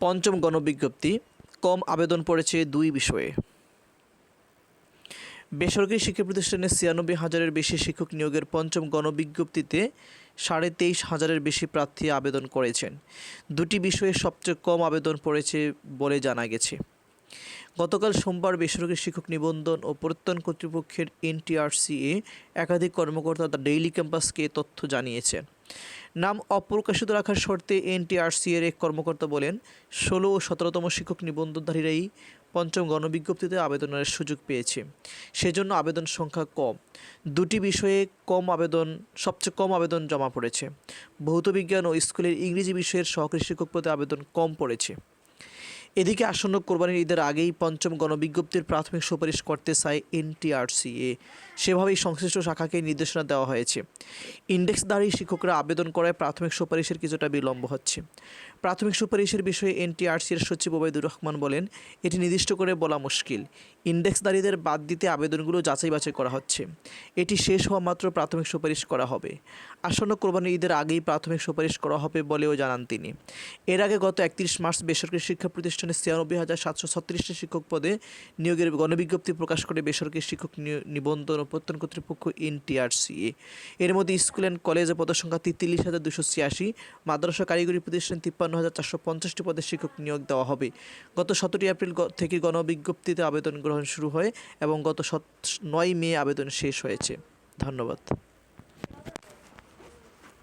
পঞ্চম গণবিজ্ঞপ্তি, কম আবেদন পড়েছে দুই বিষয়ে। বেসরকারি শিক্ষা প্রতিষ্ঠানে ছিয়ানব্বই হাজারের বেশি শিক্ষক নিয়োগের পঞ্চম গণবিজ্ঞপ্তিতে সাড়ে তেইশ হাজারের বেশি প্রার্থী আবেদন করেছেন। দুটি বিষয়ে সবচেয়ে কম আবেদন পড়েছে বলে জানা গেছে। গতকাল সোমবার বেসরকারি শিক্ষক নিবন্ধন ও প্রত্যয়ন কর্তৃপক্ষের এনটিআরসিএ একাধিক কর্মকর্তা দ্য ডেইলি ক্যাম্পাসকে তথ্য জানিয়েছেন নাম অপ্রকাশিত রাখার শর্তে এনটিআরসি এর এক কর্মকর্তা বলেন, ষোলো ও সতেরোতম শিক্ষক নিবন্ধনধারীরাই পঞ্চম গণবিজ্ঞপ্তিতে আবেদনের সুযোগ পেয়েছে। সেজন্য আবেদন সংখ্যা কম। দুটি বিষয়ে কম আবেদন, সবচেয়ে কম আবেদন জমা পড়েছে। ভৌত বিজ্ঞান ও স্কুলের ইংরেজি বিষয়ের সহকারী শিক্ষক পদে আবেদন কম পড়েছে। এদিকে আসন্ন কোরবানির ঈদের আগেই পঞ্চম গণবিজ্ঞপ্তির প্রাথমিক সুপারিশ করতে চায় এনটিআরসিএ। সেভাবেই সংশ্লিষ্ট শাখাকে নির্দেশনা দেওয়া হয়েছে। ইন্ডেক্স ইন্ডেক্সধারী শিক্ষকরা আবেদন করায় প্রাথমিক সুপারিশের কিছুটা বিলম্ব হচ্ছে। প্রাথমিক সুপারিশের বিষয়ে এনটিআরসির সচিব ওবায়দুর রহমান বলেন, এটি নির্দিষ্ট করে বলা মুশকিল। ইন্ডেক্সধারীদের বাদ দিতে আবেদনগুলো যাচাই বাছাই করা হচ্ছে। এটি শেষ হওয়া মাত্র প্রাথমিক সুপারিশ করা হবে। আসন্ন কোরবানির ঈদের আগেই প্রাথমিক সুপারিশ করা হবে বলেও জানান তিনি। এর আগে গত একত্রিশ মার্চ বেসরকারি শিক্ষা প্রতিষ্ঠানে ছিয়ানব্বই হাজার সাতশো ছত্রিশটি শিক্ষক পদে নিয়োগের গণবিজ্ঞপ্তি প্রকাশ করে বেসরকারি শিক্ষক নিবন্ধন ও প্রত্যয়ন কর্তৃপক্ষ এনটিআরসিএ এর মধ্যে স্কুল অ্যান্ড কলেজে পদসংখ্যা তেত্রিশ হাজার দুশো ছিয়াশি, মাদ্রাসা কারিগরি প্রতিষ্ঠান তিপ্পান্ন হাজার চারশো পঞ্চাশটি পদে শিক্ষক নিয়োগ দেওয়া হবে। গত সতেরোই এপ্রিল থেকে গণবিজ্ঞপ্তিতে আবেদন গ্রহণ শুরু হয় এবং গত নয় মে আবেদন শেষ হয়েছে। ধন্যবাদ।